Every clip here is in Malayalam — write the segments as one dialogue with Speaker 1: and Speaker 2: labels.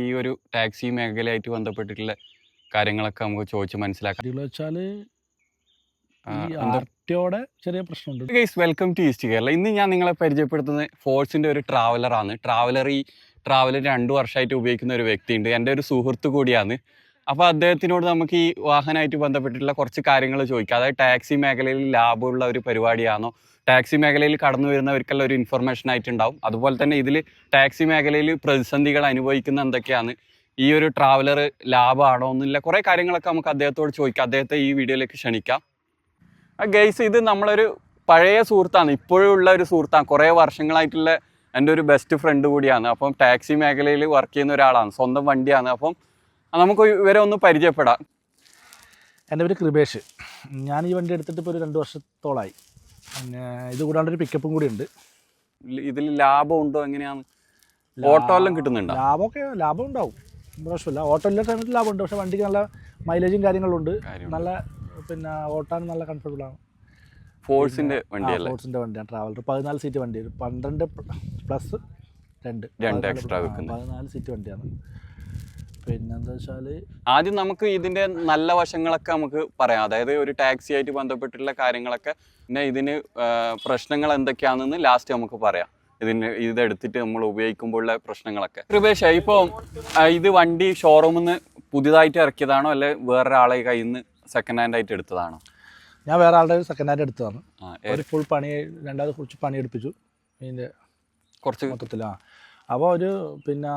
Speaker 1: ഈ ഒരു ടാക്സി മേഖലയായിട്ട് ബന്ധപ്പെട്ടിട്ടുള്ള കാര്യങ്ങളൊക്കെ നമുക്ക് ചോദിച്ച് മനസ്സിലാക്കാം.
Speaker 2: വെച്ചാൽ ആർട്ടിയോടെ ചെറിയ പ്രശ്നമുണ്ട്.
Speaker 1: Guys welcome to east Kerala ഇന്ന് ഞാൻ നിങ്ങളെ പരിചയപ്പെടുത്തുന്നത് ഫോഴ്സിന്റെ ഒരു ട്രാവലറാണ് ട്രാവലർ ഈ ട്രാവലർ രണ്ട് വർഷമായിട്ട് ഉപയോഗിക്കുന്ന ഒരു വ്യക്തിയുണ്ട്. എന്റെ ഒരു സുഹൃത്ത് കൂടിയാണ്. അപ്പോൾ അദ്ദേഹത്തിനോട് നമുക്ക് ഈ വാഹനമായിട്ട് ബന്ധപ്പെട്ടിട്ടുള്ള കുറച്ച് കാര്യങ്ങൾ ചോദിക്കാം. അതായത് ടാക്സി മേഖലയിൽ ലാഭമുള്ള ഒരു പരിപാടിയാണോ? ടാക്സി മേഖലയിൽ കടന്നു വരുന്നവർക്കുള്ള ഒരു ഇൻഫർമേഷൻ ആയിട്ടുണ്ടാവും. അതുപോലെ തന്നെ ഇതിൽ ടാക്സി മേഖലയിൽ പ്രതിസന്ധികൾ അനുഭവിക്കുന്ന എന്തൊക്കെയാണ്? ഈ ഒരു ട്രാവലർ ലാഭമാണോ എന്നില്ല കുറേ കാര്യങ്ങളൊക്കെ നമുക്ക് അദ്ദേഹത്തോട് ചോദിക്കാം. അദ്ദേഹത്തെ ഈ വീഡിയോയിലേക്ക് ക്ഷണിക്കാം. ഗൈസ് ഇത് നമ്മളൊരു പഴയ സുഹൃത്താണ്. ഇപ്പോഴും ഉള്ള ഒരു സുഹൃത്താണ്. കുറേ വർഷങ്ങളായിട്ടുള്ള എന്റെ ഒരു ബെസ്റ്റ് ഫ്രണ്ട് കൂടിയാണ്. അപ്പം ടാക്സി മേഖലയിൽ വർക്ക് ചെയ്യുന്ന ഒരാളാണ്. സ്വന്തം വണ്ടിയാണ്. അപ്പം നമുക്ക് ഇവരെ ഒന്ന് പരിചയപ്പെടാം.
Speaker 2: എന്റെ പേര് കൃപേഷ്. ഞാൻ ഈ വണ്ടി എടുത്തിട്ട് ഇപ്പോൾ ഒരു രണ്ട് വർഷത്തോളമായി പിന്നെ ഇത് കൂടാണ്ട് ഒരു പിക്കപ്പും കൂടി ഉണ്ട്.
Speaker 1: ഇതിൽ ലാഭം ഉണ്ടോ എങ്ങനെയാണ്? ഓട്ടോ എല്ലാം കിട്ടുന്നുണ്ടോ?
Speaker 2: ലാഭമൊക്കെ ലാഭം ഉണ്ടാവും. പ്രശ്നമില്ല. ഓട്ടോ എല്ലാ സമയത്ത് ലാഭം ഉണ്ട്. പക്ഷേ വണ്ടിക്ക് നല്ല മൈലേജും കാര്യങ്ങളും ഉണ്ട്. നല്ല പിന്നെ ഓട്ടാൻ നല്ല കംഫർട്ടബിൾ ആണ്.
Speaker 1: ഫോഴ്സിന്റെ വണ്ടിയല്ലേ?
Speaker 2: ഫോർട്സിന്റെ വണ്ടിയാണ്. ട്രാവലർ. പതിനാല് സീറ്റ് വണ്ടി. പന്ത്രണ്ട് പ്ലസ് രണ്ട്.
Speaker 1: രണ്ട് എക്സ്ട്രാ
Speaker 2: പതിനാല് സീറ്റ് വണ്ടിയാണ്. പിന്നെന്താ വെച്ചാൽ
Speaker 1: ആദ്യം നമുക്ക് ഇതിന്റെ നല്ല വശങ്ങളൊക്കെ നമുക്ക് പറയാം. അതായത് ഒരു ടാക്സി ആയിട്ട് ബന്ധപ്പെട്ടിട്ടുള്ള കാര്യങ്ങളൊക്കെ പിന്നെ ഇതിന് പ്രശ്നങ്ങൾ എന്തൊക്കെയാണെന്ന് ലാസ്റ്റ് നമുക്ക് പറയാം. ഇതിന് ഇതെടുത്തിട്ട് നമ്മൾ ഉപയോഗിക്കുമ്പോഴുള്ള പ്രശ്നങ്ങളൊക്കെ. കൃപേഷ ഇപ്പോൾ ഇത് വണ്ടി ഷോറൂമിൽ നിന്ന് പുതിയതായിട്ട് ഇറക്കിയതാണോ? അല്ലെ വേറൊരാളെ കയ്യിൽ നിന്ന് സെക്കൻഡ് ഹാൻഡ് ആയിട്ട് എടുത്തതാണോ?
Speaker 2: ഞാൻ വേറെ ആളുടെ സെക്കൻഡ് ഹാൻഡ് എടുത്തതാണ്. ഒരു ഫുൾ പണി രണ്ടാമത് കുറച്ച് പണി എടുപ്പിച്ചു. ഇതിന്റെ
Speaker 1: കുറച്ച്
Speaker 2: മൊത്തത്തിൽ ആ. അപ്പോൾ ഒരു പിന്നെ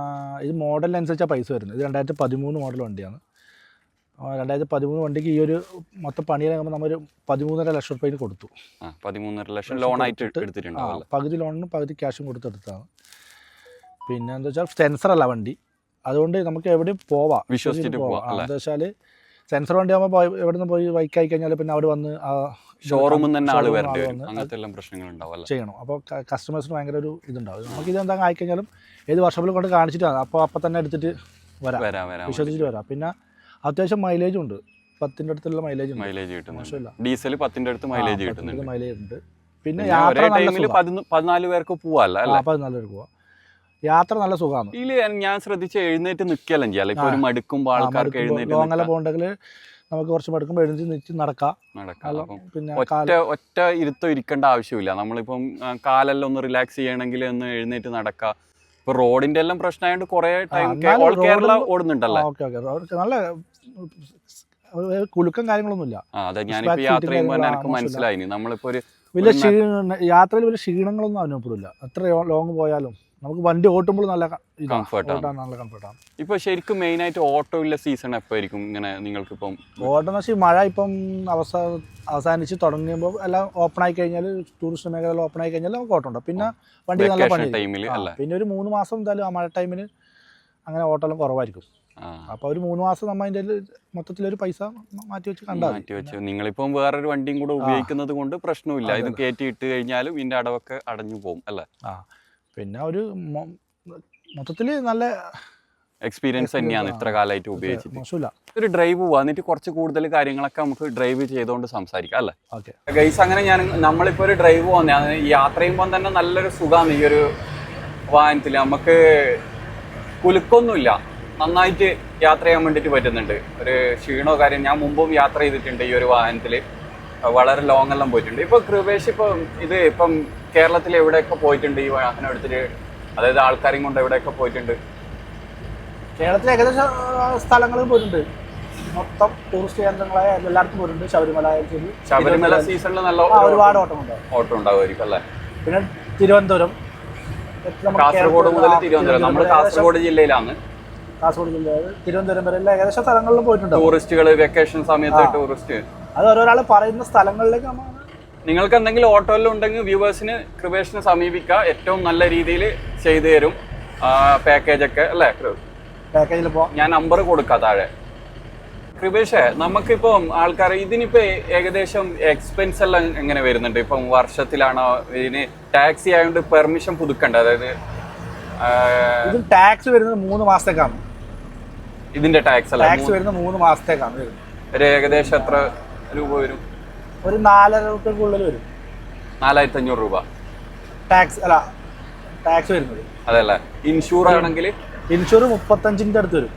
Speaker 2: ഇത് മോഡലിനനുസരിച്ചാണ് പൈസ വരുന്നത്. ഇത് രണ്ടായിരത്തി പതിമൂന്ന് മോഡൽ വണ്ടിയാണ്. രണ്ടായിരത്തി പതിമൂന്ന് വണ്ടിക്ക് ഈ ഒരു മൊത്തം പണിയിറങ്ങുമ്പോൾ ഒരു പതിമൂന്നര ലക്ഷം റുപ്യ കൊടുത്തു.
Speaker 1: പതിമൂന്നര ലക്ഷം ലോൺ ആയിട്ട്
Speaker 2: കൊടുത്തിട്ട് പകുതി ലോണിനും പകുതി ക്യാഷും കൊടുത്തെടുത്താണ് പിന്നെ എന്താ വെച്ചാൽ സെൻസർ അല്ല വണ്ടി. അതുകൊണ്ട് നമുക്ക് എവിടെയും പോവാം.
Speaker 1: വിശ്വസിച്ചിട്ട് പോവാം,
Speaker 2: എന്താ വെച്ചാൽ സെൻസർ വണ്ടി ആകുമ്പോൾ എവിടെ നിന്ന് പോയി ബൈക്ക് ആയി കഴിഞ്ഞാൽ പിന്നെ അവിടെ വന്ന്
Speaker 1: ഷോറൂമിൽ നിന്ന് തന്നെ
Speaker 2: showroom
Speaker 1: വരേണ്ടി വരും. അങ്ങനത്തെ എല്ലാം പ്രശ്നങ്ങൾ ഉണ്ടാവും
Speaker 2: ചെയ്യണം. അപ്പോൾ കസ്റ്റമേഴ്സിന് ഭയങ്കര ഒരു ഇതുണ്ടാവും. നമുക്ക് ഇത് എന്താ ആയിക്കഴിഞ്ഞാലും ഏത് വർഷപ്പിൽ കൊണ്ട് കാണിച്ചിട്ട്. അപ്പോൾ അപ്പം തന്നെ എടുത്തിട്ട് വരാം. വിശ്വസിച്ചിട്ട് വരാം. പിന്നെ അത്യാവശ്യം മൈലേജ് ഉണ്ട്. പത്തിന്റെ അടുത്തുള്ള മൈലേജ്
Speaker 1: മൈലേജ് കിട്ടുന്നുണ്ട്. ഡീസൽ പത്തിന്റെ അടുത്ത് മൈലേജ് കിട്ടുന്നുണ്ട്.
Speaker 2: മൈലേജ് ഉണ്ട്. പിന്നെ യാത്ര
Speaker 1: പതിനാല് പേർക്ക് പോവാല്ല
Speaker 2: പതിനാല് പേർക്ക് പോവാം. യാത്ര നല്ല സുഖമാണ്.
Speaker 1: ഇല്ല ഞാൻ ശ്രദ്ധിച്ച എഴുന്നേറ്റ് നിൽക്കലും ചെയ്യാം. ഇപ്പൊ ഒരു മടുക്കുമ്പോ ആൾക്കാർക്ക് എഴുന്നേറ്റ് അങ്ങനെ
Speaker 2: പോകണ്ടെങ്കിൽ നമുക്ക് കുറച്ച് മടുക്കുമ്പോൾ എഴുന്നേറ്റ് നിറ്റ് നടക്കാം. പിന്നെ
Speaker 1: ഒറ്റ ഒറ്റ ഇരുത്തം ഇരിക്കേണ്ട ആവശ്യമില്ല. നമ്മളിപ്പം കാലെല്ലാം ഒന്ന് റിലാക്സ് ചെയ്യണമെങ്കിൽ ഒന്ന് എഴുന്നേറ്റ് നടക്കാം. ഇപ്പൊ റോഡിന്റെ എല്ലാം പ്രശ്നമായോണ്ട് കുറെ ടൈം കേരള
Speaker 2: ഓടുന്നുണ്ടല്ലോ?
Speaker 1: ഓടുന്നുണ്ടല്ലേ
Speaker 2: ഓക്കെ ഓക്കെ. നല്ല കുലുക്കം കാര്യങ്ങളൊന്നുമില്ല.
Speaker 1: ഇല്ല അതെ ഞാനിപ്പോ യാത്ര ചെയ്യുമ്പോൾ എനിക്ക്
Speaker 2: മോശമില്ല.
Speaker 1: നമ്മളിപ്പോ ഒരു
Speaker 2: വലിയ യാത്രയിൽ വലിയ ക്ഷീണങ്ങളൊന്നും അനുഭവപ്പെടില്ല അത്ര ലോങ് പോയാലും. നമുക്ക് വണ്ടി ഓട്ടുമ്പോൾ നല്ല കംഫർട്ടാണ് നല്ല കംഫർട്ടാണ്
Speaker 1: ഇപ്പൊ ശരിക്കും മെയിൻ ആയിട്ട് ഓട്ടോ ഉള്ള സീസൺ എപ്പോഴായിരിക്കും ഇങ്ങനെ നിങ്ങൾക്ക് ഇപ്പം
Speaker 2: ഓട്ടം വെച്ചാൽ മഴ ഇപ്പം അവസ അവസാനിച്ച് തുടങ്ങുമ്പോൾ എല്ലാം ഓപ്പൺ ആയി കഴിഞ്ഞാൽ ടൂറിസ്റ്റ് മേഖല ഓപ്പൺ ആയി കഴിഞ്ഞാൽ നമുക്ക് ഓട്ടം ഉണ്ട് പിന്നെ വണ്ടി നല്ല പണി പിന്നെ ഒരു മൂന്ന് മാസം എന്തായാലും ആ മഴ ടൈമിൽ അങ്ങനെ ഓട്ടമെല്ലാം കുറവായിരിക്കും. അപ്പൊ ഒരു മൂന്ന് മാസം നമ്മ നമ്മൾ മൊത്തത്തിൽ ഒരു പൈസ മാറ്റി വെച്ച് കണ്ടാൽ
Speaker 1: മാറ്റി വെച്ചു. നിങ്ങളിപ്പം വേറൊരു വണ്ടിയും കൂടെ ഉപയോഗിക്കുന്നത് കൊണ്ട് പ്രശ്നമില്ല. ഇത് കയറ്റി ഇട്ട് കഴിഞ്ഞാലും ഇതിന്റെ അടവൊക്കെ അടഞ്ഞു പോകും അല്ലേ?
Speaker 2: ആ. പിന്നെ ഒരു മൊത്തത്തിൽ നല്ല
Speaker 1: എക്സ്പീരിയൻസ് തന്നെയാണ് ഇത്ര കാലമായിട്ട് ഉപയോഗിച്ചിട്ട്. ഒരു ഡ്രൈവ് വന്നിട്ട് കുറച്ച് കൂടുതൽ കാര്യങ്ങളൊക്കെ നമുക്ക് ഡ്രൈവ് ചെയ്തുകൊണ്ട് സംസാരിക്കാം അല്ലേ?
Speaker 2: ഓക്കെ.
Speaker 1: ഗൈസ് അങ്ങനെ ഞാൻ നമ്മളിപ്പോൾ ഒരു ഡ്രൈവ് പോകുന്ന യാത്ര ചെയ്യുമ്പോൾ തന്നെ നല്ലൊരു സുഖമാണ് ഈ ഒരു വാഹനത്തിൽ നമുക്ക് കുലുക്കൊന്നുമില്ല. നന്നായിട്ട് യാത്ര ചെയ്യാൻ വേണ്ടിയിട്ട് പറ്റുന്നുണ്ട്. ഒരു ക്ഷീണോ കാര്യം ഞാൻ മുമ്പും യാത്ര ചെയ്തിട്ടുണ്ട് ഈ ഒരു വാഹനത്തിൽ വളരെ ലോങ് എല്ലാം പോയിട്ടുണ്ട്. ഇപ്പോൾ കൃപേഷ് ഇപ്പം ഇത് ഇപ്പം കേരളത്തിൽ എവിടെയൊക്കെ പോയിട്ടുണ്ട് ഈ വാഹനം എടുത്തിട്ട്? അതായത് ആൾക്കാരെയും കൊണ്ട് എവിടെയൊക്കെ പോയിട്ടുണ്ട്?
Speaker 2: കേരളത്തിലെ ഏകദേശം സ്ഥലങ്ങളിൽ പോയിട്ടുണ്ട്. മൊത്തം ടൂറിസ്റ്റ് കേന്ദ്രങ്ങളായ എല്ലാവർക്കും പോയിട്ടുണ്ട്. ശബരിമല
Speaker 1: ശബരിമല സീസണിൽ നല്ല
Speaker 2: ഒരുപാട് ഓട്ടമുണ്ട്
Speaker 1: ഓട്ടം ഉണ്ടാവുമായിരിക്കും അല്ലേ?
Speaker 2: പിന്നെ തിരുവനന്തപുരം.
Speaker 1: കാസർഗോഡ് മുതൽ തിരുവനന്തപുരം. നമ്മൾ കാസർഗോഡ് ജില്ലയിലാണ്.
Speaker 2: കാസർഗോഡ് ജില്ല തിരുവനന്തപുരം വരെ എല്ലാ ഏകദേശം സ്ഥലങ്ങളിലും പോയിട്ടുണ്ട്.
Speaker 1: ടൂറിസ്റ്റുകൾ വെക്കേഷൻ സമയത്ത് ടൂറിസ്റ്റ്
Speaker 2: അത് ഓരോരാൾ പറയുന്ന സ്ഥലങ്ങളിലേക്ക് നമ്മൾ
Speaker 1: നിങ്ങൾക്ക് എന്തെങ്കിലും ഓട്ടോയിൽ ഉണ്ടെങ്കിൽ വ്യൂവേഴ്സിന് കൃപേഷിനെ സമീപിക്കുക. ഏറ്റവും നല്ല രീതിയിൽ ചെയ്തു തരും പാക്കേജ് ഒക്കെ അല്ലേ?
Speaker 2: പാക്കേജിൽ
Speaker 1: ഞാൻ നമ്പർ കൊടുക്കാം താഴെ. കൃപേഷേ നമുക്കിപ്പം ആൾക്കാർ ഇതിനിപ്പോ ഏകദേശം എക്സ്പെൻസ് എല്ലാം എങ്ങനെ വരുന്നുണ്ട്? ഇപ്പം വർഷത്തിലാണോ ഇതിന് ടാക്സി ആയതുകൊണ്ട് പെർമിഷൻ പുതുക്കണ്ട? അതായത്
Speaker 2: ഇത് ടാക്സ് വരുന്നത് മൂന്ന് മാസത്തേക്കാണ്.
Speaker 1: ഇതിന്റെ ടാക്സ് അല്ല
Speaker 2: ടാക്സ് വരുന്നത് മൂന്ന് മാസത്തേക്കാണ്
Speaker 1: ഒരു ഏകദേശം എത്ര രൂപ വരും?
Speaker 2: ഒരു നാലര റുപ്യക്കുള്ളിൽ വരും.
Speaker 1: നാലായിരത്തി അഞ്ഞൂറ് രൂപ.
Speaker 2: ടാക്സ് അല്ല ടാക്സ് വരുന്നത്.
Speaker 1: അതല്ലേ? ഇൻഷൂർ ആണെങ്കിൽ
Speaker 2: ഇൻഷൂർ മുപ്പത്തഞ്ചിന്റെ അടുത്ത് വരും.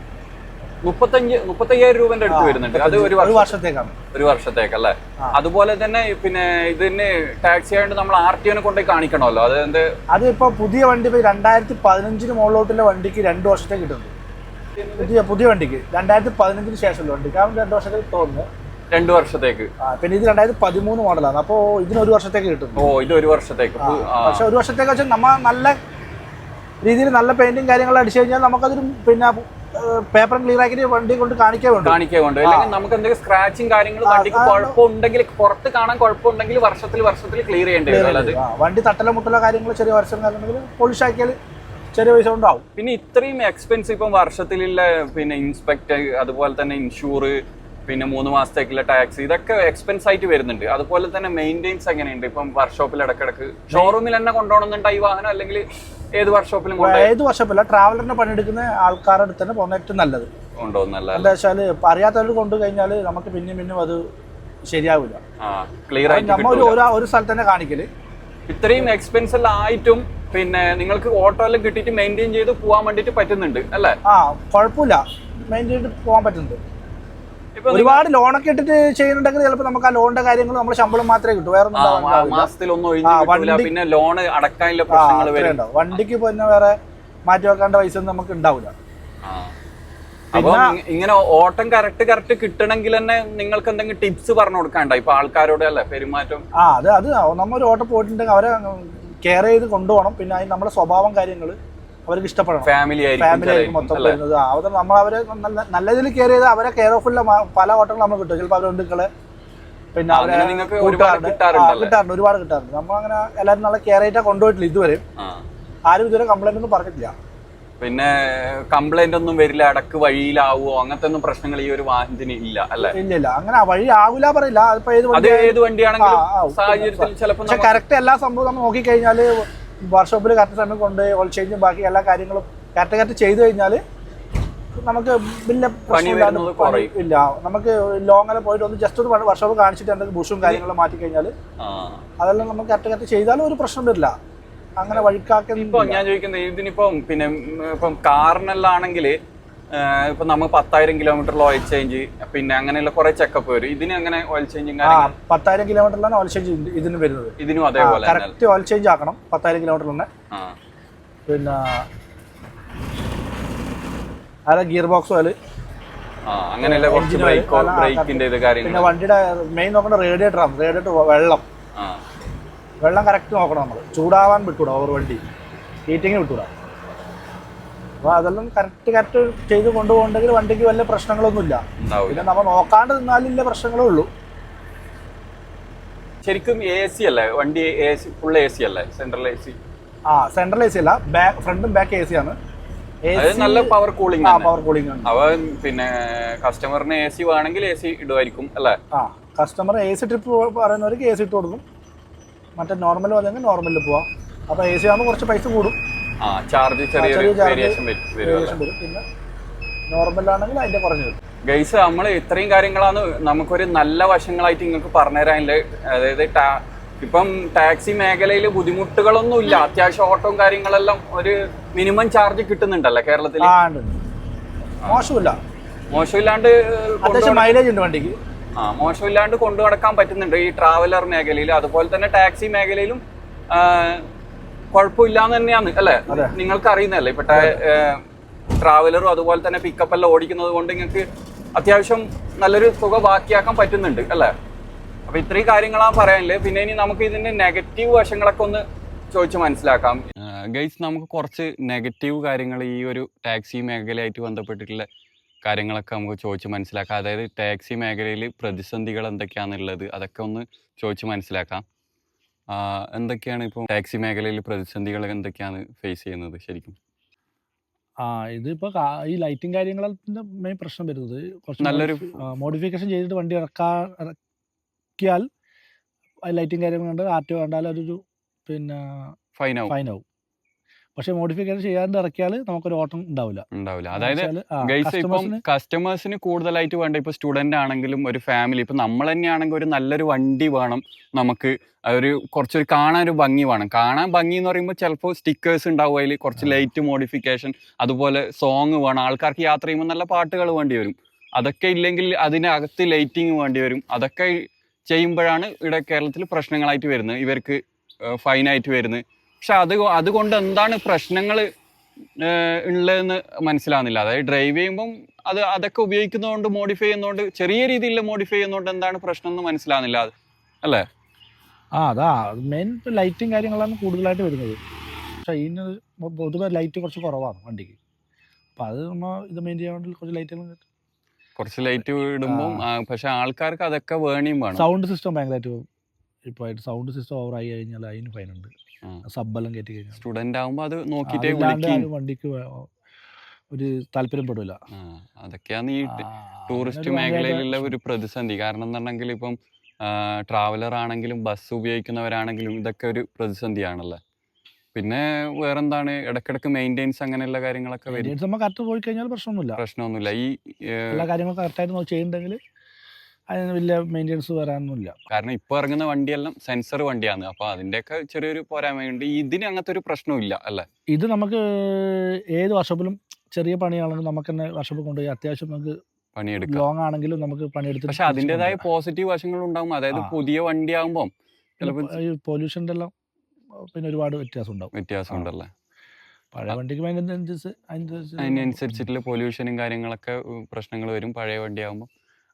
Speaker 1: മുപ്പത്തഞ്ച് മുപ്പത്തയ്യായിരം രൂപന്റെ അടുത്ത് വരുന്നുണ്ട്. അത് ഒരു
Speaker 2: ഒരു
Speaker 1: വർഷം
Speaker 2: വർഷത്തേക്കാണ്.
Speaker 1: ഒരു വർഷത്തേക്ക്
Speaker 2: അല്ലേ
Speaker 1: അതുപോലെ തന്നെ പിന്നെ ഇതിന് ടാക്സി ആയതുകൊണ്ട് നമ്മൾ ആർ ടി ഒനെ കൊണ്ടുപോയി കാണിക്കണമല്ലോ. അത് എന്ത്?
Speaker 2: അത് ഇപ്പൊ പുതിയ വണ്ടി ഇപ്പൊ രണ്ടായിരത്തി പതിനഞ്ചിന് മുകളിലോട്ടുള്ള വണ്ടിക്ക് രണ്ട് വർഷത്തേക്ക് കിട്ടുന്നു. പുതിയ പുതിയ വണ്ടിക്ക്. രണ്ടായിരത്തി പതിനഞ്ചിന് ശേഷമുള്ള വണ്ടിക്ക്. അവൻ രണ്ട് വർഷത്തേക്ക് തോന്നുന്നു
Speaker 1: രണ്ടു വർഷത്തേക്ക്.
Speaker 2: പിന്നെ ഇത് രണ്ടായിരത്തി പതിമൂന്ന് മോഡലാണ്. അപ്പോൾ ഇതിന് ഒരു വർഷത്തേക്ക് കിട്ടും.
Speaker 1: ഓ ഇത് ഒരു വർഷത്തേക്ക്.
Speaker 2: പക്ഷെ ഒരു വർഷത്തേക്ക് വെച്ചാൽ നമ്മ നല്ല രീതിയിൽ നല്ല പെയിന്റും കാര്യങ്ങളും അടിച്ചു കഴിഞ്ഞാൽ നമുക്കതൊരു പിന്നെ പേപ്പർ ക്ലിയർ ആക്കിയിട്ട് വണ്ടി കൊണ്ട് കാണിക്കാൻ വേണ്ടി.
Speaker 1: കാണിക്കുന്നുണ്ട് അല്ലെങ്കിൽ നമുക്ക് എന്തെങ്കിലും സ്ക്രാച്ചും കാര്യങ്ങളും വണ്ടിക്ക് കുഴപ്പമുണ്ടെങ്കിൽ പുറത്ത് കാണാൻ കുഴപ്പമുണ്ടെങ്കിൽ വർഷത്തിൽ വർഷത്തിൽ ക്ലിയർ ചെയ്യേണ്ടി വരും.
Speaker 2: വണ്ടി തട്ടലോ മുട്ടലോ കാര്യങ്ങൾ ചെറിയ വർഷം കാര്യങ്ങൾ പോളിഷ് ആക്കിയാൽ ചെറിയ പൈസ ഉണ്ടാവും
Speaker 1: പിന്നെ ഇത്രയും എക്സ്പെൻസ് ഇപ്പം വർഷത്തിലുള്ള പിന്നെ ഇൻസ്പെക്ട് അതുപോലെ തന്നെ ഇൻഷൂർ പിന്നെ മൂന്ന് മാസത്തേക്കുള്ള ടാക്സ് ഇതൊക്കെ എക്സ്പെൻസ് ആയിട്ട് വരുന്നുണ്ട്. അതുപോലെ തന്നെ മെയിന്റെയിൻസ് എങ്ങനെയുണ്ട്? ഇപ്പം വർക്ക്ഷോപ്പിൽ ഇടക്കിടക്ക് ഷോറൂമിൽ തന്നെ കൊണ്ടുപോകണമെന്നുണ്ടോ ഈ വാഹനം അല്ലെങ്കിൽ ഏത് വർക്ക്ഷോപ്പിലും
Speaker 2: ഏത് വർക്ക്ഷോപ്പില്ല ട്രാവലറിന് പണിയെടുക്കുന്ന ആൾക്കാരുടെ അടുത്ത് തന്നെ പോകുന്ന ഏറ്റവും നല്ലത്.
Speaker 1: കൊണ്ടുപോകുന്നല്ല
Speaker 2: എന്താ വെച്ചാൽ അറിയാത്തവർ കൊണ്ടു കഴിഞ്ഞാൽ നമുക്ക് പിന്നെയും പിന്നെയും അത് ശരിയാവില്ല.
Speaker 1: ക്ലിയർ ആയിട്ട്
Speaker 2: നമ്മൾ ഒരു സ്ഥലത്ത് തന്നെ കാണിക്കൽ.
Speaker 1: ഇത്രയും എക്സ്പെൻസ് എല്ലാം ആയിട്ടും പിന്നെ നിങ്ങൾക്ക് ഓട്ടോ എല്ലാം കിട്ടിയിട്ട് മെയിന്റെയിൻ ചെയ്ത് പോകാൻ വേണ്ടിയിട്ട് പറ്റുന്നുണ്ട് അല്ലേ?
Speaker 2: ആ കുഴപ്പമില്ല. മെയിന്റെയിൻ ചെയ്തിട്ട് പോകാൻ പറ്റുന്നുണ്ട്. ഒരുപാട് ലോണൊക്കെ ഇട്ടിട്ട് ചെയ്യുന്നുണ്ടെങ്കിൽ ചിലപ്പോൾ നമുക്ക് ആ ലോണിന്റെ കാര്യങ്ങൾ നമ്മൾ ശമ്പളം മാത്രമേ കിട്ടൂ. വേറെ
Speaker 1: പിന്നെ ലോൺ അടക്കാനുള്ള പ്രശ്നങ്ങൾ
Speaker 2: വണ്ടിക്ക് പിന്നെ വേറെ മാറ്റി വെക്കേണ്ട പൈസ ഒന്നും നമുക്ക് ഉണ്ടാവില്ല
Speaker 1: അപ്പൊ ഇങ്ങനെ ഓട്ടം കറക്റ്റ് കറക്റ്റ് കിട്ടണമെങ്കിൽ തന്നെ നിങ്ങൾക്ക് എന്തെങ്കിലും ടിപ്സ് പറഞ്ഞു കൊടുക്കാണ്ട ഇപ്പൊ ആൾക്കാരോട് അല്ലേ പെരുമാറ്റം?
Speaker 2: ആ അത് അത് നമ്മൊരു ഓട്ടോ പോയിട്ടുണ്ടെങ്കിൽ അവരെ കെയർ ചെയ്ത് കൊണ്ടുപോകണം. പിന്നെ അതിന് നമ്മുടെ സ്വഭാവം കാര്യങ്ങൾ അവർക്ക് ഇഷ്ടപ്പെടണം.
Speaker 1: ഫാമിലി
Speaker 2: ഫാമിലി ആയിരിക്കും മൊത്തം വരുന്നത്. അവർ നമ്മൾ അവരെ നല്ല രീതിയിൽ കെയർ ചെയ്ത് അവരെ കെയർ ഓഫുള്ള പല ഓട്ടങ്ങളും നമ്മൾ കിട്ടും. ചിലപ്പോൾ അവരെ ബന്ധുക്കൾ പിന്നെ
Speaker 1: കിട്ടാറുണ്ടല്ലേ?
Speaker 2: കിട്ടാറുണ്ട് ഒരുപാട് കിട്ടാറുണ്ട്. നമ്മൾ അങ്ങനെ എല്ലാവരും നല്ല കെയർ ആയിട്ടാ കൊണ്ടുപോയിട്ടില്ല ഇതുവരെ. ആരും ഇതുവരെ കംപ്ലൈന്റ് ഒന്നും പറഞ്ഞിട്ടില്ല.
Speaker 1: പിന്നെ കംപ്ലൈന്റ് ഒന്നും വരില്ല ഇടയ്ക്ക് വഴിയിലാവോ അങ്ങനത്തെ ഒന്നും പ്രശ്നങ്ങൾ ഈ ഒരു വാഹനത്തിന് ഇല്ല അല്ലെ?
Speaker 2: ഇല്ല ഇല്ല. അങ്ങനെ വഴി ആവില്ല പറയില്ല. അതിപ്പോ ഏത് വണ്ടി
Speaker 1: ഏത് വണ്ടിയാണെങ്കിലും സാഹചര്യത്തിൽ ചിലപ്പോൾ
Speaker 2: കറക്റ്റ് എല്ലാ സംഭവം നമ്മൾ നോക്കിക്കഴിഞ്ഞാൽ വർക്ക്ഷോപ്പിൽ കറക്റ്റ് സമയം കൊണ്ട് ഓൾ ചേഞ്ചും ബാക്കി എല്ലാ കാര്യങ്ങളും കറക്റ്റ് കറക്റ്റ് ചെയ്തു കഴിഞ്ഞാൽ നമുക്ക് വലിയ
Speaker 1: കുറയും.
Speaker 2: ഇല്ല. നമുക്ക് ലോങ്ങിൽ പോയിട്ട് ഒന്ന് ജസ്റ്റ് ഒരു വർക്ക്ഷോപ്പ് കാണിച്ചിട്ട് എന്തെങ്കിലും ബുഷും കാര്യങ്ങളും മാറ്റി കഴിഞ്ഞാൽ അതെല്ലാം നമുക്ക് കറക്റ്റ് കറക്റ്റ് ചെയ്താലും ഒരു പ്രശ്നം വരില്ല. അങ്ങനെ വഴിക്കാക്കുന്നത്
Speaker 1: ഇപ്പൊ ഞാൻ ചോദിക്കുന്നത് ഇതിനിപ്പം പിന്നെ ഇപ്പം കാറിനെല്ലാം ആണെങ്കിൽ ഇപ്പൊ നമ്മൾ പത്തായിരം കിലോമീറ്ററിൽ ഓയിൽ ചേഞ്ച് പിന്നെ അങ്ങനെയുള്ള കുറെ ചെക്കപ്പ് വരും. ഇതിന് അങ്ങനെ ഓയിൽ ചേഞ്ചും
Speaker 2: പത്തായിരം കിലോമീറ്ററിലാണ് ഓയിൽ ചേഞ്ച് ഇതിന് വരുന്നത്.
Speaker 1: ഇതിനും അതേപോലെ
Speaker 2: കറക്റ്റ് ഓയിൽ ചേഞ്ച് ആക്കണം പത്തായിരം കിലോമീറ്ററിൽ തന്നെ. പിന്നെ അതായത് ഗിയർ ബോക്സ് ഓയിൽ
Speaker 1: ആ അങ്ങനെയുള്ള കുറച്ച് ബ്രേക്കോ ബ്രേക്കിന്റെ ഇത് കാര്യങ്ങൾ
Speaker 2: പിന്നെ വണ്ടിയുടെ മെയിൻ നോക്കേണ്ട റേഡിയേറ്ററാണ് റേഡിയേറ്റർ വെള്ളം. വെള്ളം കറക്റ്റ് നോക്കണം നമ്മൾ ചൂടാവാൻ വിട്ടൂടാ ഓവർ വണ്ടി. ഹീറ്റിങ്ങിന് വിട്ടൂടാ. അപ്പോൾ അതെല്ലാം കറക്റ്റ് കറക്റ്റ് ചെയ്ത് കൊണ്ടുപോകണമെങ്കിൽ വണ്ടിക്ക് വലിയ പ്രശ്നങ്ങളൊന്നുമില്ല പിന്നെ നമ്മൾ നോക്കാണ്ട് നിന്നാലില്ല പ്രശ്നങ്ങളേ ഉള്ളൂ
Speaker 1: ശരിക്കും എ സി അല്ലേ വണ്ടി A C full A C അല്ലേ സെൻട്രൽ എ സി
Speaker 2: ആ സെൻട്രൽ എ സി അല്ല ബാക്ക് ഫ്രണ്ടും ബാക്ക് എ സി ആണ്
Speaker 1: നല്ല പവർ കൂളിംഗ്
Speaker 2: പവർ കൂളിംഗ് ആണ്
Speaker 1: അവൻ പിന്നെ കസ്റ്റമറിന് എ സി വേണമെങ്കിൽ എ സി ഇടുമായിരിക്കും അല്ലേ
Speaker 2: ആ കസ്റ്റമർ എ സി ട്രിപ്പ് പറയുന്നവർക്ക് എ സി ഇട്ട് കൊടുക്കും മറ്റേ നോർമൽ വന്നെങ്കിൽ നോർമലിൽ പോവാം അപ്പോൾ എ സി ആകുമ്പോൾ കുറച്ച് പൈസ കൂടും
Speaker 1: ചാർജ് ചെറിയൊരു
Speaker 2: ചെറിയ
Speaker 1: വേരിയേഷൻ വരും
Speaker 2: പിന്നെ നോർമലാണെങ്കിൽ കുറഞ്ഞു വരും
Speaker 1: ഗൈസ് നമ്മൾ ഇത്രയും കാര്യങ്ങളാണ് നമുക്കൊരു നല്ല വശങ്ങളായിട്ട് നിങ്ങൾക്ക് പറഞ്ഞുതരാനില്ല അതായത് ടാ- ഇപ്പം ടാക്സി മേഖലയിൽ ബുദ്ധിമുട്ടുകളൊന്നും ഇല്ല. അത്യാവശ്യം ഓട്ടവും കാര്യങ്ങളെല്ലാം ഒരു മിനിമം ചാർജ് കിട്ടുന്നുണ്ടല്ലോ കേരളത്തിൽ.
Speaker 2: മോശമില്ല.
Speaker 1: മോശമില്ലാണ്ട്
Speaker 2: മൈലേജ് ഉണ്ട് വണ്ടിക്ക്.
Speaker 1: ആ മോശമില്ലാണ്ട് കൊണ്ടു നടക്കാൻ പറ്റുന്നുണ്ട് ഈ ട്രാവലർ മേഖലയിൽ അതുപോലെ തന്നെ ടാക്സി മേഖലയിലും കുഴപ്പമില്ലാന്ന് തന്നെയാണ് അല്ലെ? നിങ്ങൾക്ക് അറിയുന്നതല്ലേ ഇപ്പട്ടെ ട്രാവലറും അതുപോലെ തന്നെ പിക്കപ്പ് എല്ലാം ഓടിക്കുന്നത് കൊണ്ട് നിങ്ങൾക്ക് അത്യാവശ്യം നല്ലൊരു തുക ബാക്കിയാക്കാൻ പറ്റുന്നുണ്ട് അല്ലെ? അപ്പൊ ഇത്രയും കാര്യങ്ങളാണ് പറയാനില്ല പിന്നെ ഇനി നമുക്ക് ഇതിന്റെ നെഗറ്റീവ് വശങ്ങളൊക്കെ ഒന്ന് ചോദിച്ച് മനസ്സിലാക്കാം. ഗൈസ് നമുക്ക് കുറച്ച് നെഗറ്റീവ് കാര്യങ്ങൾ ഈ ഒരു ടാക്സി മേഖലയായിട്ട് ബന്ധപ്പെട്ടിട്ടുള്ള കാര്യങ്ങളൊക്കെ നമുക്ക് ചോദിച്ച് മനസ്സിലാക്കാം. അതായത് ടാക്സി മേഖലയിൽ പ്രതിസന്ധികൾ എന്തൊക്കെയാണെന്നുള്ളത് അതൊക്കെ ഒന്ന് ചോദിച്ച് മനസ്സിലാക്കാം. എന്തൊക്കെയാണ് ഇപ്പോൾ ടാക്സി മേഖലയിൽ പ്രതിസന്ധികൾ എന്തൊക്കെയാണ് ഫേസ് ചെയ്യുന്നത് ശരിക്കും?
Speaker 2: ആ ഇതിപ്പോൾ ഈ ലൈറ്റും കാര്യങ്ങളുടെ മെയിൻ പ്രശ്നം വരുന്നത്. കുറച്ച്
Speaker 1: നല്ലൊരു
Speaker 2: മോഡിഫിക്കേഷൻ ചെയ്തിട്ട് വണ്ടി ഇറക്കാ ഇറക്കിയാൽ ലൈറ്റും കാര്യങ്ങളും കണ്ട് ആർ ടി ഒ കണ്ടാൽ അതൊരു പിന്നെ
Speaker 1: ഫൈനാവും
Speaker 2: ഫൈൻ ആവും. പക്ഷേ മോഡിഫിക്കേഷൻ ചെയ്യാണ്ട് ഇറക്കിയാൽ നമുക്കൊരു ഓട്ടം ഉണ്ടാവില്ല.
Speaker 1: ഉണ്ടാവില്ല. അതായത് ഗൈസ് ഇപ്പം
Speaker 2: customers-ന്
Speaker 1: കസ്റ്റമേഴ്സിന് കൂടുതലായിട്ട് വേണ്ട. ഇപ്പൊ സ്റ്റുഡന്റ് ആണെങ്കിലും ഒരു ഫാമിലി ഇപ്പൊ നമ്മൾ തന്നെയാണെങ്കിൽ ഒരു നല്ലൊരു വണ്ടി വേണം നമുക്ക്. ഒരു കുറച്ചൊരു കാണാൻ ഒരു ഭംഗി വേണം. കാണാൻ ഭംഗി എന്ന് പറയുമ്പോൾ ചിലപ്പോൾ സ്റ്റിക്കേഴ്സ് ഉണ്ടാവും അതിൽ കുറച്ച് ലൈറ്റ് മോഡിഫിക്കേഷൻ അതുപോലെ സോങ് വേണം. ആൾക്കാർക്ക് യാത്ര ചെയ്യുമ്പോൾ നല്ല പാട്ടുകൾ വേണ്ടി വരും. അതൊക്കെ ഇല്ലെങ്കിൽ അതിനകത്ത് ലൈറ്റിങ് വേണ്ടി വരും. അതൊക്കെ ചെയ്യുമ്പോഴാണ് ഇവിടെ കേരളത്തിൽ പ്രശ്നങ്ങളായിട്ട് വരുന്നത്. ഇവർക്ക് ഫൈനായിട്ട് വരുന്നത്. പക്ഷെ അത് അതുകൊണ്ട് എന്താണ് പ്രശ്നങ്ങൾ ഉള്ളതെന്ന് മനസ്സിലാവുന്നില്ല. അതായത് ഡ്രൈവ് ചെയ്യുമ്പം അത് അതൊക്കെ ഉപയോഗിക്കുന്നതുകൊണ്ട് മോഡിഫൈ ചെയ്യുന്നതുകൊണ്ട് ചെറിയ രീതിയിൽ മോഡിഫൈ ചെയ്യുന്നതുകൊണ്ട് എന്താണ് പ്രശ്നം എന്ന് മനസ്സിലാവുന്നില്ല. അത് അല്ലേ?
Speaker 2: ആ അതാ. മെയിൻ ലൈറ്റും കാര്യങ്ങളാണ് കൂടുതലായിട്ട് വരുന്നത്. പക്ഷേ ഇതിന് പൊതുവെ ലൈറ്റ് കുറച്ച് കുറവാണ് വണ്ടിക്ക്. അപ്പോൾ അത് നമ്മൾ ഇത് മെയിൻ ചെയ്യാൻ വേണ്ടി കുറച്ച് ലൈറ്റുകൾ
Speaker 1: കുറച്ച് ലൈറ്റ് ഇടുമ്പോൾ പക്ഷെ ആൾക്കാർക്ക് അതൊക്കെ വേണിയും വേണം.
Speaker 2: സൗണ്ട് സിസ്റ്റം ഭയങ്കരമായിട്ട് ഇപ്പോൾ സൗണ്ട് സിസ്റ്റം ഓവർ ആയി കഴിഞ്ഞാൽ അതിന് ഫൈനുണ്ട് സബ്ബെല്ലാം കയറ്റി കഴിഞ്ഞാൽ
Speaker 1: ആകുമ്പോൾ അത് നോക്കിയിട്ടേ
Speaker 2: വണ്ടിക്ക് ഒരു താല്പര്യപ്പെടില്ല
Speaker 1: അതൊക്കെയാണ് ഈ ടൂറിസ്റ്റ് മേഖലയിലുള്ള ഒരു പ്രതിസന്ധി. കാരണം എന്നുണ്ടെങ്കിൽ ഇപ്പം ട്രാവലർ ആണെങ്കിലും ബസ് ഉപയോഗിക്കുന്നവരാണെങ്കിലും ഇതൊക്കെ ഒരു പ്രതിസന്ധിയാണല്ലോ? പിന്നെ വേറെന്താണ്? ഇടക്കിടക്ക് മെയിന്റെയിൻസ് അങ്ങനെയുള്ള കാര്യങ്ങളൊക്കെ വരും.
Speaker 2: നമ്മൾ കറക്റ്റ് പോയി കഴിഞ്ഞാൽ പ്രശ്നമൊന്നുമില്ല.
Speaker 1: പ്രശ്നമൊന്നുമില്ല. ഈ
Speaker 2: എല്ലാ കാര്യങ്ങളും കറക്റ്റായിട്ട് ചെയ്യുന്നുണ്ടെങ്കിൽ അതിന് വലിയ മെയിന്റെനൻസ് വരാനൊന്നുമില്ല.
Speaker 1: കാരണം ഇപ്പോൾ ഇറങ്ങുന്ന വണ്ടിയെല്ലാം സെൻസർ വണ്ടിയാണ്. അപ്പോൾ അതിന്റെയൊക്കെ ചെറിയൊരു പോരായ്മയുണ്ട്. ഇതിന് അങ്ങനത്തെ ഒരു പ്രശ്നമില്ല അല്ലേ?
Speaker 2: ഇത് നമുക്ക് ഏത് വർഷപ്പിലും ചെറിയ പണിയാണെങ്കിലും നമുക്ക് തന്നെ വർഷപ്പ് കൊണ്ടുപോയി അത്യാവശ്യം നമുക്ക്
Speaker 1: പണിയെടുക്കാം.
Speaker 2: ലോങ് ആണെങ്കിലും നമുക്ക് പണിയെടുത്ത്
Speaker 1: പക്ഷേ അതിന്റെതായ പോസിറ്റീവ് വശങ്ങൾ ഉണ്ടാവും. അതായത് പുതിയ വണ്ടി ആകുമ്പോൾ ചിലപ്പോൾ
Speaker 2: പൊല്യൂഷന്റെ എല്ലാം പിന്നെ ഒരുപാട് വ്യത്യാസം ഉണ്ടാവും
Speaker 1: വ്യത്യാസം ഉണ്ടല്ലേ
Speaker 2: പഴയ വണ്ടിക്ക്
Speaker 1: അതിനനുസരിച്ചിട്ടുള്ള പൊല്യൂഷനും കാര്യങ്ങളൊക്കെ പ്രശ്നങ്ങൾ വരും. പഴയ വണ്ടിയാകുമ്പോൾ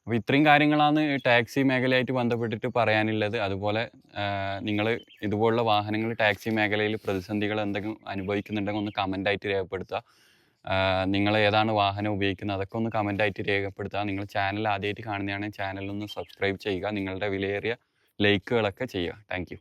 Speaker 1: അപ്പോൾ ഇത്രയും കാര്യങ്ങളാണ് ടാക്സി മേഖലയായിട്ട് ബന്ധപ്പെട്ടിട്ട് പറയാനുള്ളത്. അതുപോലെ നിങ്ങൾ ഇതുപോലുള്ള വാഹനങ്ങൾ ടാക്സി മേഖലയിൽ പ്രതിസന്ധികൾ എന്തെങ്കിലും അനുഭവിക്കുന്നുണ്ടെങ്കിൽ ഒന്ന് കമന്റായിട്ട് രേഖപ്പെടുത്തുക. നിങ്ങൾ ഏതാണ് വാഹനം ഉപയോഗിക്കുന്നത് അതൊക്കെ ഒന്ന് കമന്റായിട്ട് രേഖപ്പെടുത്തുക. നിങ്ങൾ ചാനൽ ആദ്യമായിട്ട് കാണുന്നതാണെങ്കിൽ ചാനലൊന്ന് സബ്സ്ക്രൈബ് ചെയ്യുക. നിങ്ങളുടെ വിലയേറിയ ലൈക്കുകളൊക്കെ ചെയ്യുക. താങ്ക്